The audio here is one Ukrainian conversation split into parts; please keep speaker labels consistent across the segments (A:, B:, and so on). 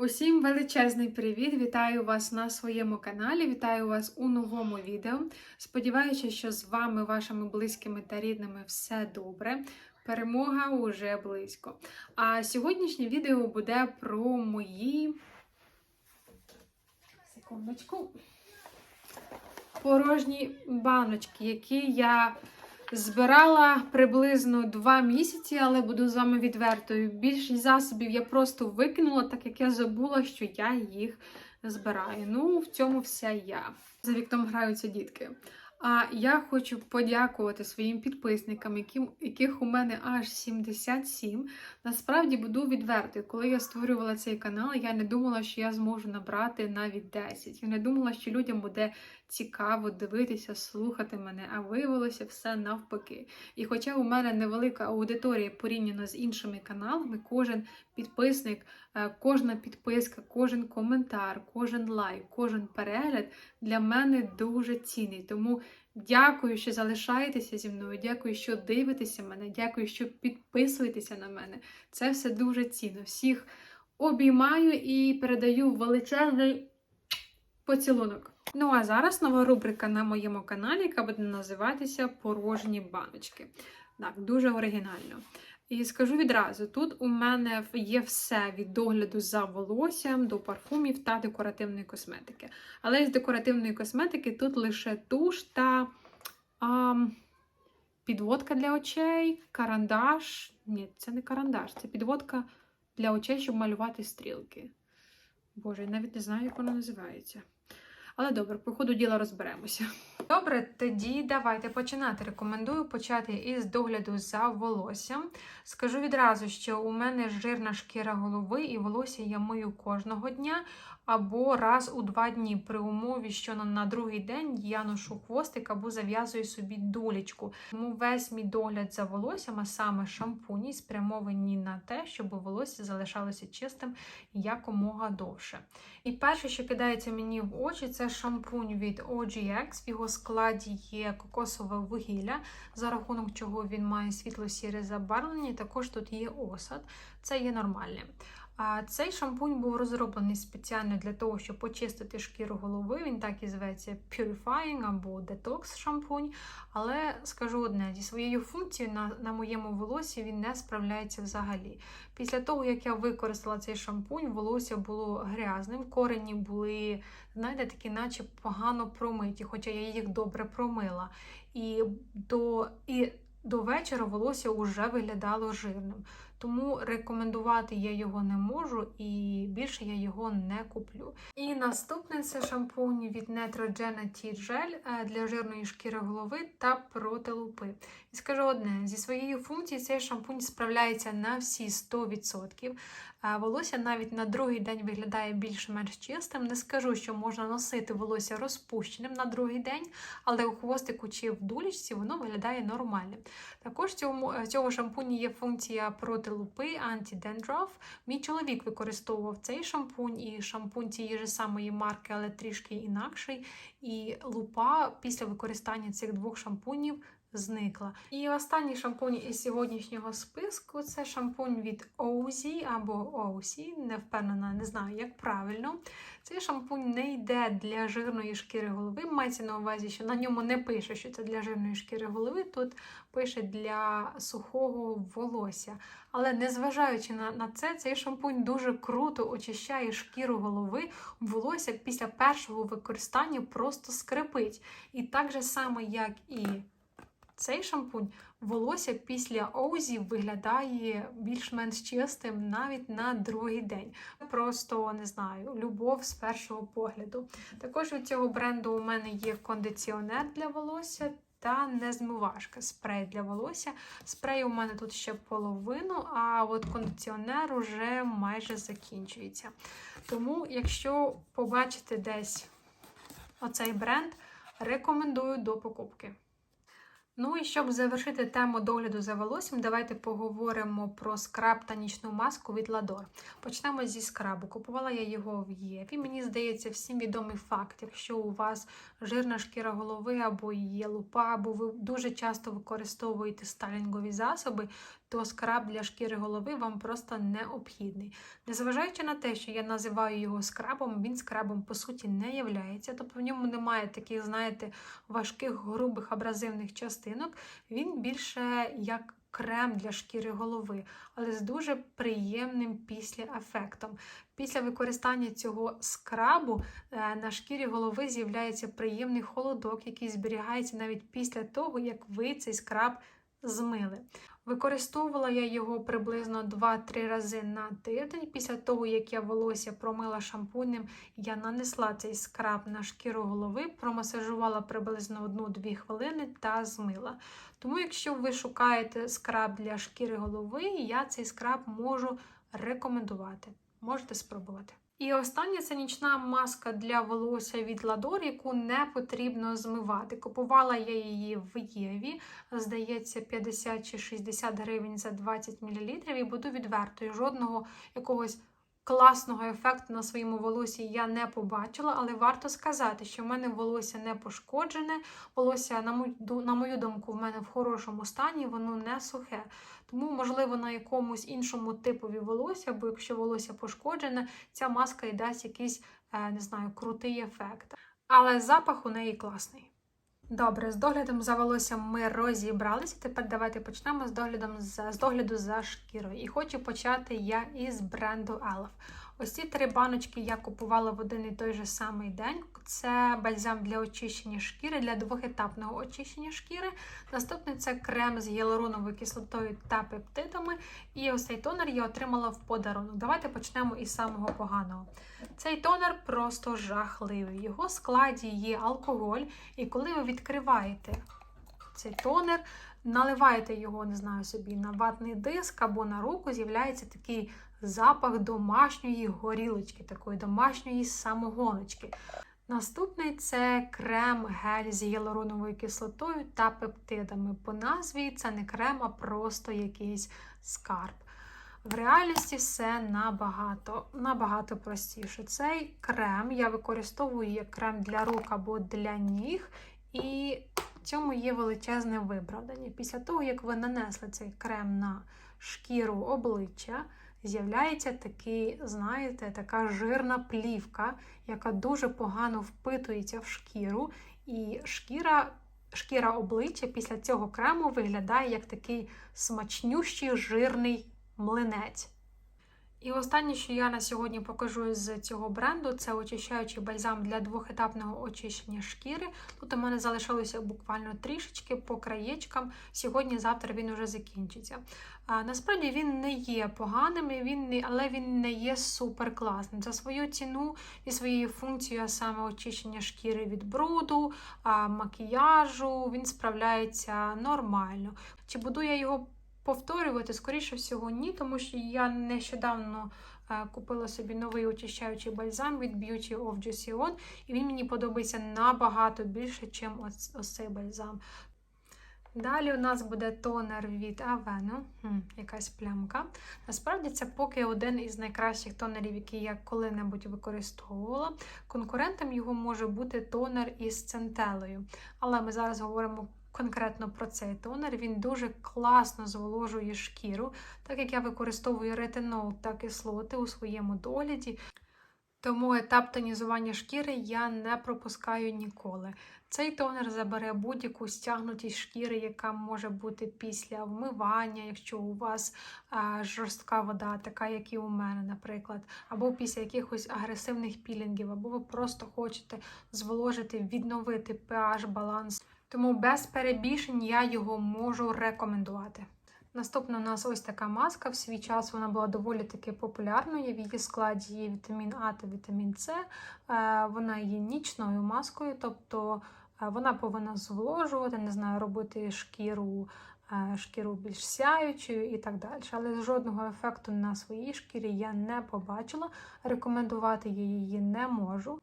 A: Усім величезний привіт! Вітаю вас на своєму каналі. Вітаю вас у новому відео. Сподіваюся, що з вами, вашими близькими та рідними все добре. Перемога уже близько. А сьогоднішнє відео буде про мої секундочку. Порожні баночки, які я збирала приблизно два місяці, але буду з вами відвертою. Більшість засобів я просто викинула, так як я забула, що я їх збираю. Ну, в цьому вся я. За вікном граються дітки. А я хочу подякувати своїм підписникам, яким, яких у мене аж 77. Насправді буду відвертою. Коли я створювала цей канал, я не думала, що я зможу набрати навіть 10. Я не думала, що людям буде цікаво дивитися, слухати мене, а виявилося все навпаки. І хоча у мене невелика аудиторія порівняно з іншими каналами, кожен підписник, е, кожна підписка, кожен коментар, кожен лайк, кожен перегляд для мене дуже цінний. Тому дякую, що залишаєтеся зі мною. Дякую, що дивитеся мене. Дякую, що підписуєтеся на мене. Це все дуже цінно. Всіх обіймаю і передаю величезний поцілунок. Ну а зараз нова рубрика на моєму каналі, яка буде називатися Порожні баночки. Так, дуже оригінально. І скажу відразу: тут у мене є все від догляду за волоссям до парфумів та декоративної косметики. Але з декоративної косметики тут лише туш та а, підводка для очей, карандаш. Ні, це не карандаш, це підводка для очей, щоб малювати стрілки. Боже, я навіть не знаю, як вона називається. Але добре, по ходу діла розберемося. Добре, тоді давайте починати. Рекомендую почати із догляду за волоссям. Скажу відразу, що у мене жирна шкіра голови і волосся я мию кожного дня або раз у два дні при умові, що на, другий день я ношу хвостик або зав'язую собі дулечку. Тому весь мій догляд за волоссям, а саме шампуні, спрямовані на те, щоб волосся залишалося чистим якомога довше. І перше, що кидається мені в очі, це шампунь від OGX. В його складі є кокосове вугілля, за рахунок чого він має світло-сіре забарвлення. Також тут є осад, це є нормальне. Цей шампунь був розроблений спеціально для того, щоб почистити шкіру голови. Він так і зветься Purifying або Detox шампунь. Але скажу одне: зі своєю функцією на, на моєму волосі він не справляється взагалі. Після того, як я використала цей шампунь, волосся було грязним, корені були, знаєте, такі, наче погано промиті, хоча я їх добре промила. І до, і до вечора волосся вже виглядало жирним. Тому рекомендувати я його не можу і більше я його не куплю. І наступне це шампунь від Neutrogena T-Gel е, для жирної шкіри голови та проти лупи. І скажу одне: зі своєю функцією цей шампунь справляється на всі 100%. Е, Волосся навіть на другий день виглядає більш-менш чистим. Не скажу, що можна носити волосся розпущеним на другий день, але у хвостику чи в дулічці воно виглядає нормальним. Також цьому, е, цього шампуні є функція проти лупи, антидендроф. Мій чоловік використовував цей шампунь і шампунь цієї ж самої марки, але трішки інакший. І лупа після використання цих двох шампунів зникла. І останній шампунь із сьогоднішнього списку це шампунь від Озі або Оусі, не впевнена, не знаю, як правильно. Цей шампунь не йде для жирної шкіри голови. Мається на увазі, що на ньому не пише, що це для жирної шкіри голови. Тут пише для сухого волосся. Але незважаючи на, на це, цей шампунь дуже круто очищає шкіру голови. Волосся після першого використання просто скрипить. І так же само, як і цей шампунь, волосся після Оузі виглядає більш-менш чистим навіть на другий день. Просто не знаю, любов з першого погляду. Також від цього бренду у мене є кондиціонер для волосся. Та незмивашка спрей для волосся. Спрей у мене тут ще половину, а от кондиціонер уже майже закінчується. Тому, якщо побачите десь оцей бренд, рекомендую до покупки. Ну і щоб завершити тему догляду за волоссям, давайте поговоримо про скраб та нічну маску від Ладор. Почнемо зі скрабу. Купувала я його в Єві. Мені здається, всім відомий факт, якщо у вас жирна шкіра голови або є лупа, або ви дуже часто використовуєте стайлінгові засоби, то скраб для шкіри голови вам просто необхідний. Незважаючи на те, що я називаю його скрабом, він скрабом по суті не являється, тобто в ньому немає таких, знаєте, важких, грубих абразивних частинок. Він більше як крем для шкіри голови, але з дуже приємним післяефектом. Після використання цього скрабу е, на шкірі голови з'являється приємний холодок, який зберігається навіть після того, як ви цей скраб змили. Використовувала я його приблизно 2-3 рази на тиждень. Після того, як я волосся промила шампунем, я нанесла цей скраб на шкіру голови, промасажувала приблизно 1-2 хвилини та змила. Тому, якщо ви шукаєте скраб для шкіри голови, я цей скраб можу рекомендувати. Можете спробувати. І остання це нічна маска для волосся від Ладор, яку не потрібно змивати. Купувала я її в Єві, здається, 50 чи 60 гривень за 20 мл. І буду відвертою. Жодного якогось класного ефекту на своєму волосі я не побачила, але варто сказати, що в мене волосся не пошкоджене, волосся, на мою, на мою думку, в мене в хорошому стані, воно не сухе. Тому, можливо, на якомусь іншому типові волосся, бо якщо волосся пошкоджене, ця маска і дасть якийсь, е, не знаю, крутий ефект. Але запах у неї класний. Добре, з доглядом за волоссям ми розібралися. Тепер давайте почнемо з доглядом за, з догляду за шкірою. І хочу почати я із бренду Elf. Ось ці три баночки я купувала в один і той же самий день. Це бальзам для очищення шкіри, для двохетапного очищення шкіри. Наступний це крем з гіалуроновою кислотою та пептидами. І ось цей тонер я отримала в подарунок. Давайте почнемо із самого поганого. Цей тонер просто жахливий. В його складі є алкоголь, і коли ви відкриваєте цей тонер, наливаєте його, не знаю собі, на ватний диск або на руку, з'являється такий запах домашньої горілочки, такої домашньої самогоночки. Наступний це крем-гель з гіалуроновою кислотою та пептидами. По назві це не крем, а просто якийсь скарб. В реальності все набагато набагато простіше. Цей крем я використовую як крем для рук або для ніг, і в цьому є величезне виправдання. Після того, як ви нанесли цей крем на шкіру обличчя, з'являється такий, знаєте, така жирна плівка, яка дуже погано впитується в шкіру, і шкіра. Шкіра обличчя після цього крему виглядає як такий смачнющий жирний млинець. І останнє, що я на сьогодні покажу з цього бренду, це очищаючий бальзам для двохетапного очищення шкіри. Тут у мене залишилося буквально трішечки по краєчкам. Сьогодні-завтра він уже закінчиться. А, Насправді він не є поганим, він не, але він не є супер класним. За свою ціну і своєю функцією, а саме очищення шкіри від бруду, а, макіяжу, він справляється нормально. Чи буду я його повторювати, скоріше всього, ні, тому що я нещодавно е, купила собі новий очищаючий бальзам від Beauty of Juicy On, і він мені подобається набагато більше, ніж ось, цей бальзам. Далі у нас буде тонер від Aveno, якась плямка. Насправді, це поки один із найкращих тонерів, який я коли-небудь використовувала. Конкурентом його може бути тонер із центелею. Але ми зараз говоримо конкретно про цей тонер. Він дуже класно зволожує шкіру, так як я використовую ретинол та кислоти у своєму догляді. Тому етап тонізування шкіри я не пропускаю ніколи. Цей тонер забере будь-яку стягнутість шкіри, яка може бути після вмивання, якщо у вас а, жорстка вода, така як і у мене, наприклад, або після якихось агресивних пілінгів, або ви просто хочете зволожити, відновити pH баланс. Тому без перебільшень я його можу рекомендувати. Наступна у нас ось така маска. В свій час вона була доволі таки популярною. В її складі є вітамін А та вітамін С. Е, вона є нічною маскою, тобто е, вона повинна зволожувати, не знаю, робити шкіру. Е, шкіру більш сяючою і так далі. Але жодного ефекту на своїй шкірі я не побачила. Рекомендувати я її не можу.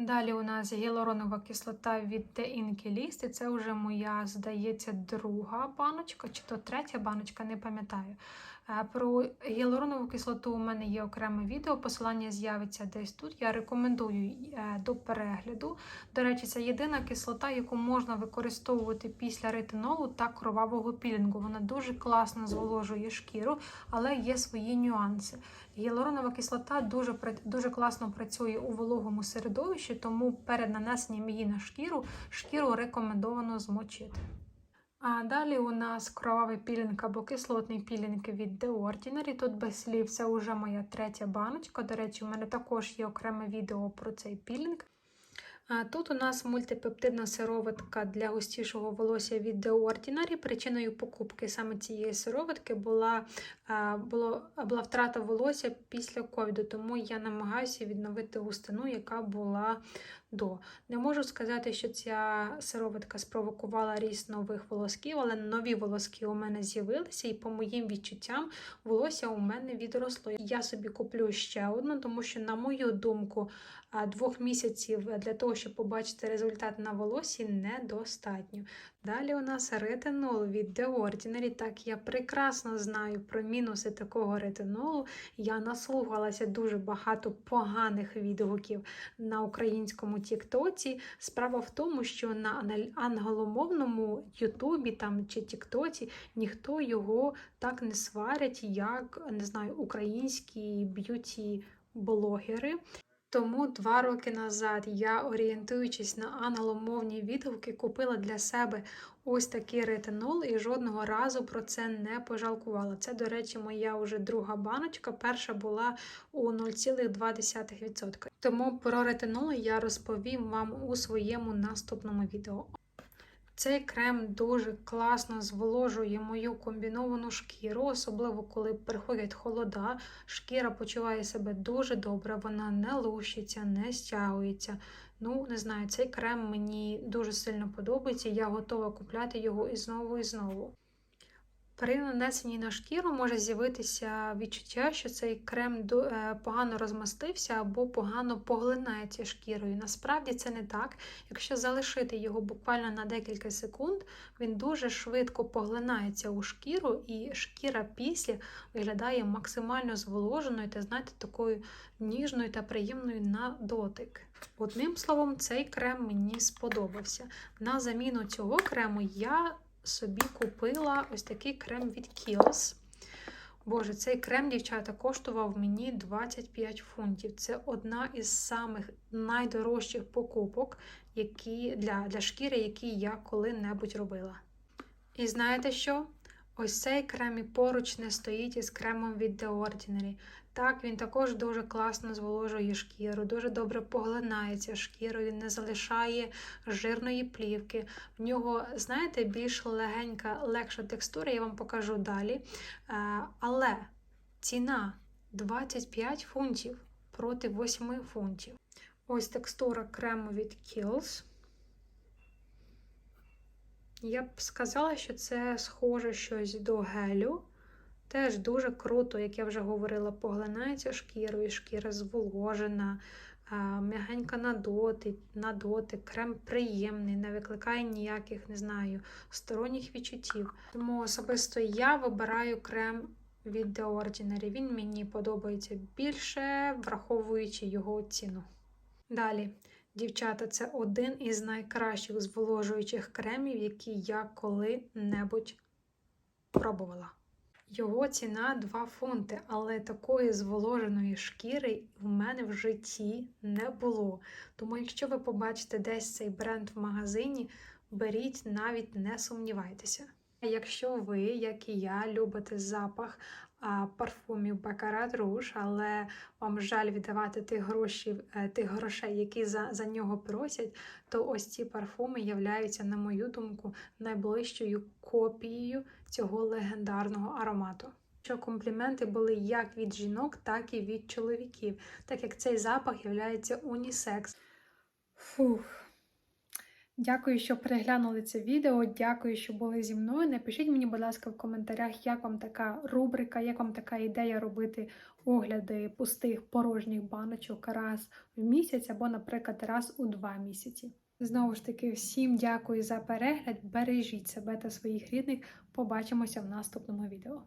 A: Далі у нас гіалуронова кислота від The Inkey Це вже моя, здається, друга баночка, чи то третя баночка, не пам'ятаю. Е, Про гіалуронову кислоту у мене є окреме відео, посилання з'явиться десь тут. Я рекомендую е, до перегляду. До речі, це єдина кислота, яку можна використовувати після ретинолу та кровавого пілінгу. Вона дуже класно зволожує шкіру, але є свої нюанси. Гіалуронова кислота дуже, дуже класно працює у вологому середовищі, тому перед нанесенням її на шкіру шкіру рекомендовано змочити. А далі у нас кровавий пілінг або кислотний пілінг від The Ordinary. Тут без слів це вже моя третя баночка. До речі, у мене також є окреме відео про цей пілінг. Тут у нас мультипептидна сироватка для густішого волосся від The Ordinary. Причиною покупки саме цієї сироватки була, було, була втрата волосся після ковіду, тому я намагаюся відновити густину, яка була до. Не можу сказати, що ця сироватка спровокувала ріст нових волосків, але нові волоски у мене з'явилися, і по моїм відчуттям волосся у мене відросло. Я собі куплю ще одну, тому що, на мою думку, двох місяців для того, щоб побачити результат на волосі, недостатньо. Далі у нас ретинол від The Ordinary. Так, я прекрасно знаю про мінуси такого ретинолу. Я наслухалася дуже багато поганих відгуків на українському Тіктоці. Справа в тому, що на англомовному Ютубі там чи Тіктоці ніхто його так не сварять, як не знаю, українські б'юті-блогери. Тому два роки назад я, орієнтуючись на англомовні відгуки, купила для себе ось такий ретинол і жодного разу про це не пожалкувала. Це, до речі, моя вже друга баночка. Перша була у 0,2%. Тому про ретинол я розповім вам у своєму наступному відео. Цей крем дуже класно зволожує мою комбіновану шкіру, особливо коли приходять холода. Шкіра почуває себе дуже добре, вона не лущиться, не стягується. Ну, не знаю, цей крем мені дуже сильно подобається, я готова купляти його і знову і знову. При нанесенні на шкіру може з'явитися відчуття, що цей крем е, погано розмастився або погано поглинається шкірою. Насправді це не так. Якщо залишити його буквально на декілька секунд, він дуже швидко поглинається у шкіру, і шкіра після виглядає максимально зволоженою та, знаєте, такою ніжною та приємною на дотик. Одним словом, цей крем мені сподобався. На заміну цього крему я собі купила ось такий крем від Kiehl's. Боже, цей крем, дівчата, коштував мені 25 фунтів. Це одна із самих найдорожчих покупок які, для, для шкіри, які я коли-небудь робила. І знаєте що? Ось цей крем і поруч не стоїть із кремом від The Ordinary. Так, він також дуже класно зволожує шкіру, дуже добре поглинається шкірою, не залишає жирної плівки. В нього, знаєте, більш легенька, легша текстура, я вам покажу далі. Е, Але ціна 25 фунтів проти 8 фунтів. Ось текстура крему від Kiehl's. Я б сказала, що це схоже щось до гелю. Теж дуже круто, як я вже говорила, поглинається шкірою, шкіра зволожена, м'ягенька на дотик, на дотик, крем приємний, не викликає ніяких, не знаю, сторонніх відчуттів. Тому особисто я вибираю крем від The Ordinary. Він мені подобається більше, враховуючи його ціну. Далі. Дівчата, це один із найкращих зволожуючих кремів, які я коли-небудь пробувала. Його ціна 2 фунти, але такої зволоженої шкіри в мене в житті не було. Тому, якщо ви побачите десь цей бренд в магазині, беріть, навіть не сумнівайтеся. Якщо ви, як і я, любите запах парфумів Baccarat Rouge, але вам жаль віддавати тих грошей, е, тих грошей, які за, за нього просять, то ось ці парфуми являються, на мою думку, найближчою копією цього легендарного аромату. Що компліменти були як від жінок, так і від чоловіків, так як цей запах є унісекс. Фух. Дякую, що переглянули це відео. Дякую, що були зі мною. Напишіть мені, будь ласка, в коментарях, як вам така рубрика, як вам така ідея робити огляди пустих порожніх баночок раз в місяць або, наприклад, раз у два місяці. Знову ж таки, всім дякую за перегляд. Бережіть себе та своїх рідних. Побачимося в наступному відео.